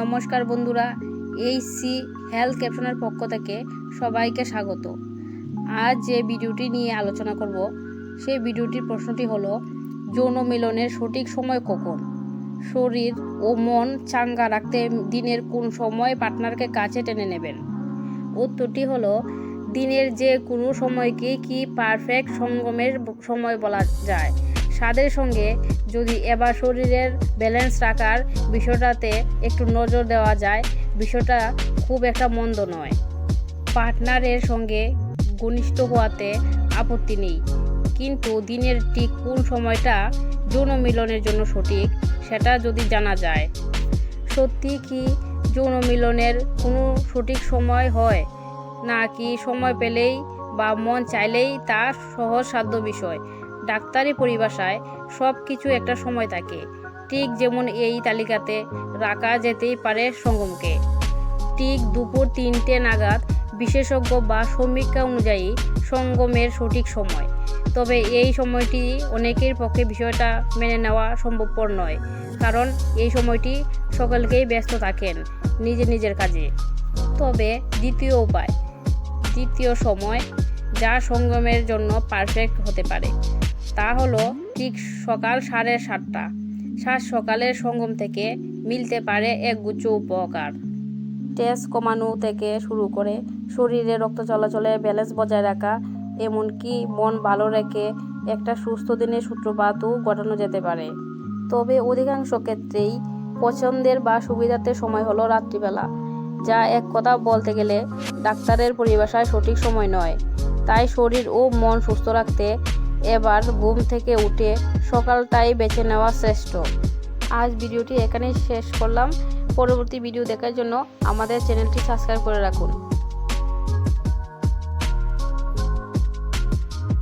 নমস্কার বন্ধুরা এই সি হেলথ ক্যাপশনের পক্ষ থেকে সবাইকে স্বাগত। আজ যে ভিডিওটি নিয়ে আলোচনা করব সেই ভিডিওটির প্রশ্নটি হলো, যৌন মিলনের সঠিক সময় কখন? শরীর ও মন চাঙ্গা রাখতে দিনের কোন সময় পার্টনারকে কাছে টেনে নেবেন? উত্তরটি হলো, দিনের যে কোনো সময়কে কি পারফেক্ট সঙ্গমের সময় বলা যায়? স্বাদের সঙ্গে যদি এবার শরীরের ব্যালেন্স রাখার বিষয়টাতে একটু নজর দেওয়া যায়, বিষয়টা খুব একটা মন্দ নয়। পার্টনারের সঙ্গে ঘনিষ্ঠ হওয়াতে আপত্তি নেই। কিন্তু দিনের ঠিক কোন সময়টা যৌন মিলনের জন্য সঠিক, সেটা যদি জানা যায়। সত্যি কি যৌন মিলনের কোনো সঠিক সময় হয়? নাকি সময় পেলেই বা মন চাইলেই তা সহজসাধ্য বিষয়? ডাক্তারি পরিভাষায় সব কিছু একটা সময় থাকে। ঠিক যেমন এই তালিকাতে রাখা যেতেই পারে সঙ্গমকে। ঠিক দুপুর তিনটে নাগাদ বিশেষজ্ঞ বা সমীক্ষা অনুযায়ী সঙ্গমের সঠিক সময়। তবে এই সময়টি অনেকের পক্ষে বিষয়টা মেনে নেওয়া সম্ভবপর নয়, কারণ এই সময়টি সকলকেই ব্যস্ত থাকেন নিজের নিজের কাজে। তবে দ্বিতীয় উপায়, দ্বিতীয় সময় যা সঙ্গমের জন্য পারফেক্ট হতে পারে। তা হলো ঠিক সকাল সাড়ে সাতটা। সাত সকালের সঙ্গম থেকে মিলতে পারে একগুচ্ছ উপকার। টেস্ট কমানো থেকে শুরু করে শরীরে রক্ত চলাচলে ব্যালেন্স বজায় রাখা, এমনকি মন ভালো রেখে একটা সুস্থ দিনের সূত্রপাতও ঘটানো যেতে পারে। তবে অধিকাংশ ক্ষেত্রেই পছন্দের বা সুবিধার্থের সময় হলো রাত্রিবেলা, যা এক কথা বলতে গেলে ডাক্তারের পরিভাষায় সঠিক সময় নয়। তাই শরীর ও মন সুস্থ রাখতে এবার ঘুম থেকে উঠে সকালটাই বেছে নেওয়া শ্রেষ্ঠ। আজ ভিডিওটি এখানেই শেষ করলাম। পরবর্তী ভিডিও দেখার জন্য আমাদের চ্যানেলটি সাবস্ক্রাইব করে রাখুন।